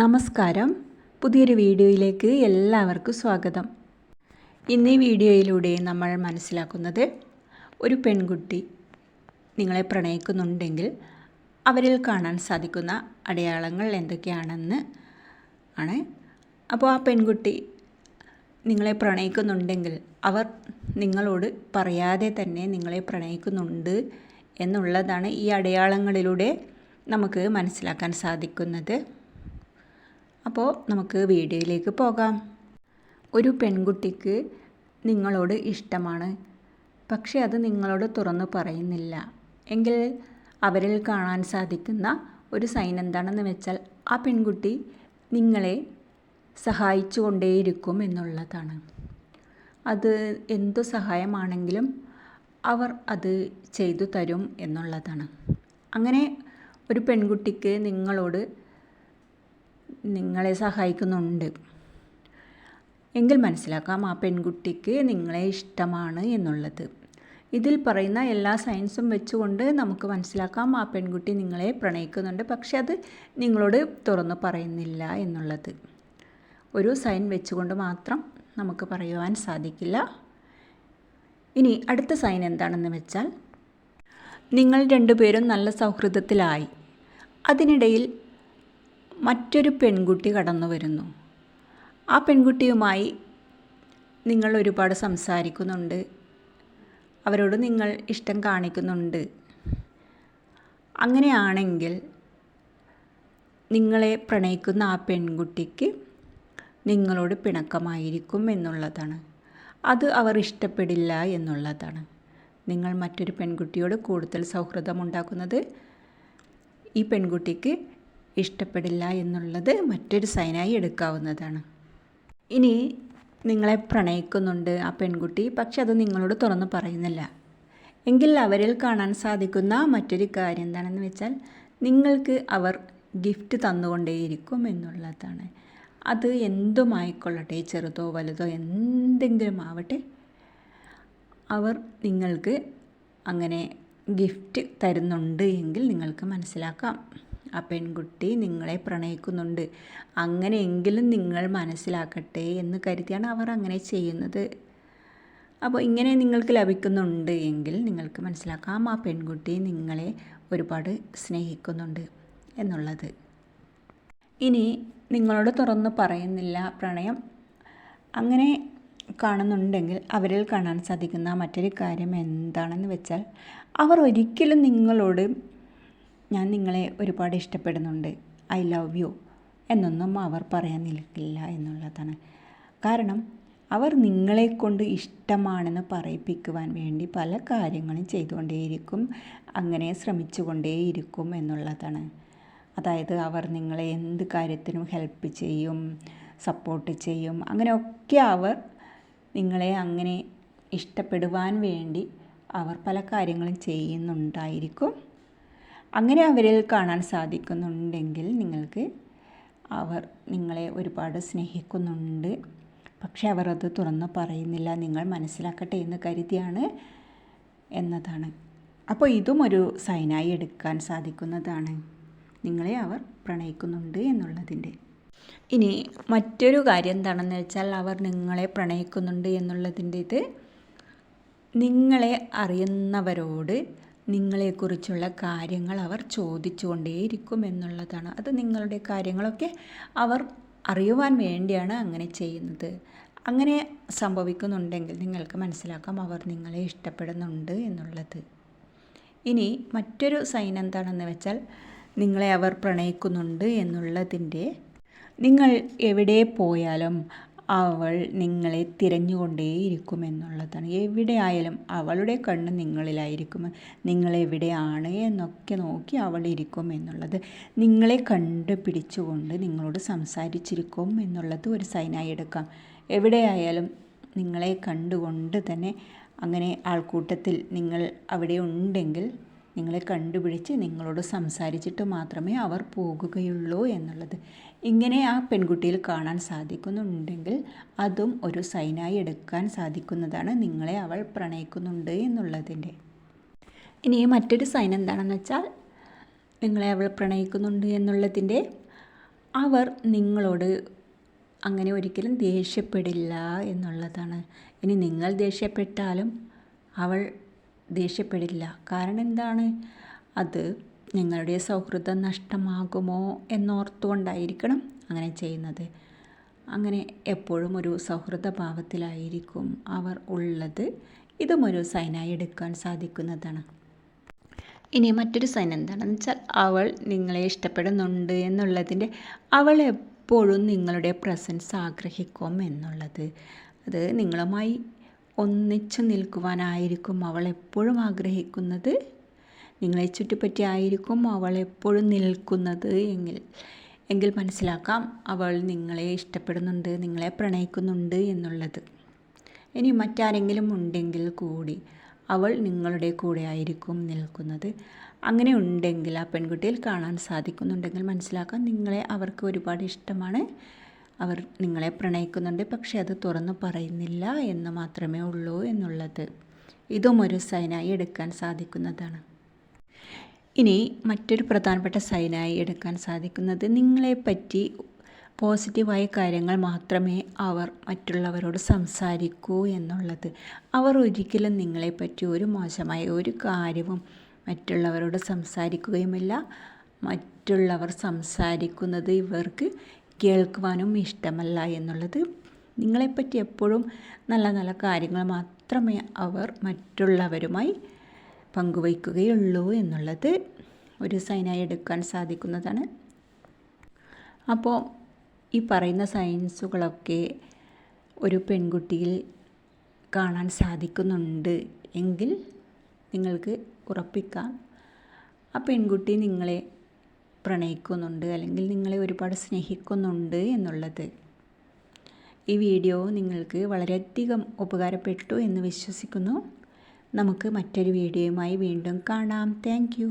നമസ്കാരം. പുതിയൊരു വീഡിയോയിലേക്ക് എല്ലാവർക്കും സ്വാഗതം. ഇന്ന് ഈ വീഡിയോയിലൂടെ നമ്മൾ മനസ്സിലാക്കുന്നത് ഒരു പെൺകുട്ടി നിങ്ങളെ പ്രണയിക്കുന്നുണ്ടെങ്കിൽ അവരിൽ കാണാൻ സാധിക്കുന്ന അടയാളങ്ങൾ എന്തൊക്കെയാണെന്ന് ആണ്. അപ്പോൾ ആ പെൺകുട്ടി നിങ്ങളെ പ്രണയിക്കുന്നുണ്ടെങ്കിൽ അവർ നിങ്ങളോട് പറയാതെ തന്നെ നിങ്ങളെ പ്രണയിക്കുന്നുണ്ട് എന്നുള്ളതാണ് ഈ അടയാളങ്ങളിലൂടെ നമുക്ക് മനസ്സിലാക്കാൻ സാധിക്കുന്നത്. അപ്പോൾ നമുക്ക് വീഡിയോയിലേക്ക് പോകാം. ഒരു പെൺകുട്ടിക്ക് നിങ്ങളോട് ഇഷ്ടമാണ്. പക്ഷേ അത് നിങ്ങളോട് തുറന്നു പറയുന്നില്ല. എങ്കിൽ അവരിൽ കാണാൻ സാധിക്കുന്ന ഒരു സൈൻ എന്താണെന്ന് വെച്ചാൽ ആ പെൺകുട്ടി നിങ്ങളെ സഹായിച്ചു കൊണ്ടേയിരിക്കും എന്നുള്ളതാണ്. അത് എന്തു സഹായമാണെങ്കിലും അവർ അത് ചെയ്തു തരും എന്നുള്ളതാണ്. അങ്ങനെ ഒരു പെൺകുട്ടിക്ക് നിങ്ങളോട് നിങ്ങളെ സഹായിക്കുന്നുണ്ട്. എങ്കിൽ മനസ്സിലാക്കാം ആ പെൺകുട്ടിക്ക് നിങ്ങളെ ഇഷ്ടമാണ് എന്നുള്ളത്. ഇതിൽ പറയുന്ന എല്ലാ സയൻസും വെച്ചുകൊണ്ട് നമുക്ക് മനസ്സിലാക്കാം ആ പെൺകുട്ടി നിങ്ങളെ പ്രണയിക്കുന്നുണ്ട് പക്ഷെ അത് നിങ്ങളോട് തുറന്നു പറയുന്നില്ല എന്നുള്ളത്. ഒരു സൈൻ വെച്ചുകൊണ്ട് മാത്രം നമുക്ക് പറയുവാൻ സാധിക്കില്ല. ഇനി അടുത്ത സൈൻ എന്താണെന്ന് വെച്ചാൽ നിങ്ങൾ രണ്ടുപേരും നല്ല സൗഹൃദത്തിലായി. അതിനിടയിൽ മറ്റൊരു പെൺകുട്ടി കടന്നു വരുന്നു. ആ പെൺകുട്ടിയുമായി നിങ്ങൾ ഒരുപാട് സംസാരിക്കുന്നുണ്ട്. അവരോട് നിങ്ങൾ ഇഷ്ടം കാണിക്കുന്നുണ്ട്. അങ്ങനെയാണെങ്കിൽ നിങ്ങളെ പ്രണയിക്കുന്ന ആ പെൺകുട്ടിക്ക് നിങ്ങളോട് പിണക്കമായിരിക്കും എന്നുള്ളതാണ്. അത് അവർ ഇഷ്ടപ്പെടില്ല എന്നുള്ളതാണ്. നിങ്ങൾ മറ്റൊരു പെൺകുട്ടിയോട് കൂടുതൽ സൗഹൃദമുണ്ടാക്കുന്നത് ഈ പെൺകുട്ടിക്ക് ഇഷ്ടപ്പെടില്ല എന്നുള്ളത് മറ്റൊരു സൈനായി എടുക്കാവുന്നതാണ്. ഇനി നിങ്ങളെ പ്രണയിക്കുന്നുണ്ട് ആ പെൺകുട്ടി പക്ഷെ അത് നിങ്ങളോട് തുറന്നു പറയുന്നില്ല. എങ്കിൽ അവരിൽ കാണാൻ സാധിക്കുന്ന മറ്റൊരു കാര്യം എന്താണെന്ന് വെച്ചാൽ നിങ്ങൾക്ക് അവർ ഗിഫ്റ്റ് തന്നുകൊണ്ടേയിരിക്കും എന്നുള്ളതാണ്. അത് എന്തുമായിക്കൊള്ളട്ടെ ചെറുതോ വലുതോ എന്തെങ്കിലും ആവട്ടെ അവർ നിങ്ങൾക്ക് അങ്ങനെ ഗിഫ്റ്റ് തരുന്നുണ്ട് എങ്കിൽ നിങ്ങൾക്ക് മനസ്സിലാക്കാം. ആ പെൺകുട്ടി നിങ്ങളെ പ്രണയിക്കുന്നുണ്ട്. അങ്ങനെയെങ്കിലും നിങ്ങൾ മനസ്സിലാക്കട്ടെ എന്ന് കരുതിയാണ് അവർ അങ്ങനെ ചെയ്യുന്നത്. അപ്പോൾ ഇങ്ങനെ നിങ്ങൾക്ക് ലഭിക്കുന്നുണ്ട് എങ്കിൽ നിങ്ങൾക്ക് മനസ്സിലാക്കാം ആ പെൺകുട്ടി നിങ്ങളെ ഒരുപാട് സ്നേഹിക്കുന്നുണ്ട് എന്നുള്ളത്. ഇനി നിങ്ങളോട് തുറന്ന് പറയുന്നില്ല പ്രണയം. അങ്ങനെ കാണുന്നുണ്ടെങ്കിൽ അവരിൽ കാണാൻ സാധിക്കുന്ന മറ്റൊരു കാര്യം എന്താണെന്ന് വെച്ചാൽ അവർ ഒരിക്കലും നിങ്ങളോട് ഞാൻ നിങ്ങളെ ഒരുപാട് ഇഷ്ടപ്പെടുന്നുണ്ട്. I love you. എന്നൊന്നും അവർ പറയാൻ നിൽക്കില്ല എന്നുള്ളതാണ്. കാരണം അവർ നിങ്ങളെ കൊണ്ട് ഇഷ്ടമാണെന്ന് പറയിപ്പിക്കുവാൻ വേണ്ടി പല കാര്യങ്ങളും ചെയ്തുകൊണ്ടേയിരിക്കും അങ്ങനെ ശ്രമിച്ചുകൊണ്ടേയിരിക്കും എന്നുള്ളതാണ്. അതായത് അവർ നിങ്ങളെ എന്ത് കാര്യത്തിനും ഹെൽപ്പ് ചെയ്യും സപ്പോർട്ട് ചെയ്യും അങ്ങനെയൊക്കെ അവർ നിങ്ങളെ അങ്ങനെ ഇഷ്ടപ്പെടുവാൻ വേണ്ടി അവർ പല കാര്യങ്ങളും ചെയ്യുന്നുണ്ടായിരിക്കും. അങ്ങനെ അവരിൽ കാണാൻ സാധിക്കുന്നുണ്ടെങ്കിൽ നിങ്ങൾക്ക് അവർ നിങ്ങളെ ഒരുപാട് സ്നേഹിക്കുന്നുണ്ട്. പക്ഷേ അവർ അത് തുറന്ന് പറയുന്നില്ല. നിങ്ങൾ മനസ്സിലാക്കട്ടെ എന്ന് കരുതിയാണ് എന്നതാണ്. അപ്പോൾ ഇതും ഒരു സൈനായി എടുക്കാൻ സാധിക്കുന്നതാണ്. നിങ്ങളെ അവർ പ്രണയിക്കുന്നുണ്ട് എന്നുള്ളതിന്റെ. ഇനി മറ്റൊരു കാര്യം എന്താണെന്ന് വെച്ചാൽ അവർ നിങ്ങളെ പ്രണയിക്കുന്നുണ്ട് എന്നുള്ളതിന്റെ ഇത് നിങ്ങളെ അറിയുന്നവരോട് നിങ്ങളെക്കുറിച്ചുള്ള കാര്യങ്ങൾ അവർ ചോദിച്ചുകൊണ്ടേയിരിക്കും എന്നുള്ളതാണ് അത് നിങ്ങളുടെ കാര്യങ്ങളൊക്കെ അവർ അറിയുവാൻ വേണ്ടിയാണ് അങ്ങനെ ചെയ്യുന്നത്. അങ്ങനെ സംഭവിക്കുന്നുണ്ടെങ്കിൽ നിങ്ങൾക്ക് മനസ്സിലാക്കാം അവർ നിങ്ങളെ ഇഷ്ടപ്പെടുന്നുണ്ട് എന്നുള്ളത്. ഇനി മറ്റൊരു സൈൻ എന്താണെന്ന് വെച്ചാൽ നിങ്ങളെ അവർ പ്രണയിക്കുന്നുണ്ട് എന്നുള്ളതിന്റെ നിങ്ങൾ എവിടെ പോയാലും അവൾ നിങ്ങളെ തിരഞ്ഞുകൊണ്ടേയിരിക്കും എന്നുള്ളതാണ് എവിടെ ആയാലും അവളുടെ കണ്ണ് നിങ്ങളിലായിരിക്കും. നിങ്ങളെവിടെയാണ് എന്നൊക്കെ നോക്കി അവൾ ഇരിക്കും എന്നുള്ളത് നിങ്ങളെ കണ്ടുപിടിച്ചുകൊണ്ട് നിങ്ങളോട് സംസാരിച്ചിരിക്കും എന്നുള്ളത് ഒരു സൈനായി എടുക്കാം. എവിടെയായാലും നിങ്ങളെ കണ്ടുകൊണ്ട് തന്നെ അങ്ങനെ ആൾക്കൂട്ടത്തിൽ നിങ്ങൾ അവിടെ ഉണ്ടെങ്കിൽ നിങ്ങളെ കണ്ടുപിടിച്ച് നിങ്ങളോട് സംസാരിച്ചിട്ട് മാത്രമേ അവർ പോകുകയുള്ളൂ എന്നുള്ളത്. ഇങ്ങനെ ആ പെൺകുട്ടിയിൽ കാണാൻ സാധിക്കുന്നുണ്ടെങ്കിൽ അതും ഒരു സൈനായി എടുക്കാൻ സാധിക്കുന്നതാണ് നിങ്ങളെ അവൾ പ്രണയിക്കുന്നുണ്ട് എന്നുള്ളതിന്റെ. ഇനി മറ്റൊരു സൈൻ എന്താണെന്ന് വെച്ചാൽ നിങ്ങളെ അവൾ പ്രണയിക്കുന്നുണ്ട് എന്നുള്ളതിന്റെ. അവർ നിങ്ങളോട് അങ്ങനെ ഒരിക്കലും ദേഷ്യപ്പെടില്ല എന്നുള്ളതാണ്. ഇനി നിങ്ങൾ ദേഷ്യപ്പെട്ടാലും അവൾ ദേഷ്യപ്പെടില്ല. കാരണം എന്താണ് അത് നിങ്ങളുടെ സൗഹൃദം നഷ്ടമാകുമോ എന്നോർത്തുകൊണ്ടായിരിക്കണം അങ്ങനെ ചെയ്യുന്നത്. അങ്ങനെ എപ്പോഴും ഒരു സൗഹൃദ ഭാവത്തിലായിരിക്കും അവർ ഉള്ളത്. ഇതും ഒരു സൈനായി എടുക്കാൻ സാധിക്കുന്നതാണ്. ഇനി മറ്റൊരു സൈൻ എന്താണെന്ന് വെച്ചാൽ അവൾ നിങ്ങളെ ഇഷ്ടപ്പെടുന്നുണ്ട് എന്നുള്ളതിന്റെ അവൾ എപ്പോഴും നിങ്ങളുടെ പ്രസൻസ് ആഗ്രഹിക്കും എന്നുള്ളത്. അത് നിങ്ങളുമായി ഒന്നിച്ചു നിൽക്കുവാനായിരിക്കും അവൾ എപ്പോഴും ആഗ്രഹിക്കുന്നത്. നിങ്ങളെ ചുറ്റിപ്പറ്റി ആയിരിക്കും അവൾ എപ്പോഴും നിൽക്കുന്നത് എങ്കിൽ എങ്കിൽ മനസ്സിലാക്കാം അവൾ നിങ്ങളെ ഇഷ്ടപ്പെടുന്നുണ്ട് നിങ്ങളെ പ്രണയിക്കുന്നുണ്ട് എന്നുള്ളത്. ഇനി മറ്റാരെങ്കിലും ഉണ്ടെങ്കിൽ കൂടി അവൾ നിങ്ങളുടെ കൂടെ ആയിരിക്കും നിൽക്കുന്നത്. അങ്ങനെ ഉണ്ടെങ്കിൽ ആ പെൺകുട്ടിയിൽ കാണാൻ സാധിക്കുന്നുണ്ടെങ്കിൽ മനസ്സിലാക്കാം നിങ്ങളെ അവർക്ക് ഒരുപാട് ഇഷ്ടമാണ്. അവർ നിങ്ങളെ പ്രണയിക്കുന്നുണ്ട് പക്ഷേ അത് തുറന്നു പറയുന്നില്ല എന്ന് മാത്രമേ ഉള്ളൂ എന്നുള്ളത്. ഇതും ഒരു സൈനായി എടുക്കാൻ സാധിക്കുന്നതാണ്. ഇനി മറ്റൊരു പ്രധാനപ്പെട്ട സൈനായി എടുക്കാൻ സാധിക്കുന്നത് നിങ്ങളെപ്പറ്റി പോസിറ്റീവായ കാര്യങ്ങൾ മാത്രമേ അവർ മറ്റുള്ളവരോട് സംസാരിക്കൂ എന്നുള്ളത്. അവർ ഒരിക്കലും നിങ്ങളെപ്പറ്റി ഒരു മോശമായ ഒരു കാര്യവും മറ്റുള്ളവരോട് സംസാരിക്കുകയുമില്ല. മറ്റുള്ളവർ സംസാരിക്കുന്നത് ഇവർക്ക് കേൾക്കുവാനും ഇഷ്ടമല്ല എന്നുള്ളത് നിങ്ങളെപ്പറ്റി എപ്പോഴും നല്ല നല്ല കാര്യങ്ങൾ മാത്രമേ അവർ മറ്റുള്ളവരുമായി പങ്കുവയ്ക്കുകയുള്ളൂ എന്നുള്ളത് ഒരു സൈനായി എടുക്കാൻ സാധിക്കുന്നതാണ്. അപ്പോൾ ഈ പറയുന്ന സയൻസുകളൊക്കെ ഒരു പെൺകുട്ടിയിൽ കാണാൻ സാധിക്കുന്നുണ്ട് എങ്കിൽ നിങ്ങൾക്ക് ഉറപ്പിക്കാം. ആ പെൺകുട്ടി നിങ്ങളെ പ്രണയിക്കുന്നുണ്ട് അല്ലെങ്കിൽ നിങ്ങളെ ഒരുപാട് സ്നേഹിക്കുന്നുണ്ട് എന്നുള്ളത്. ഈ വീഡിയോ നിങ്ങൾക്ക് വളരെയധികം ഉപകാരപ്പെട്ടു എന്ന് വിശ്വസിക്കുന്നു. നമുക്ക് മറ്റൊരു വീഡിയോയുമായി വീണ്ടും കാണാം. താങ്ക്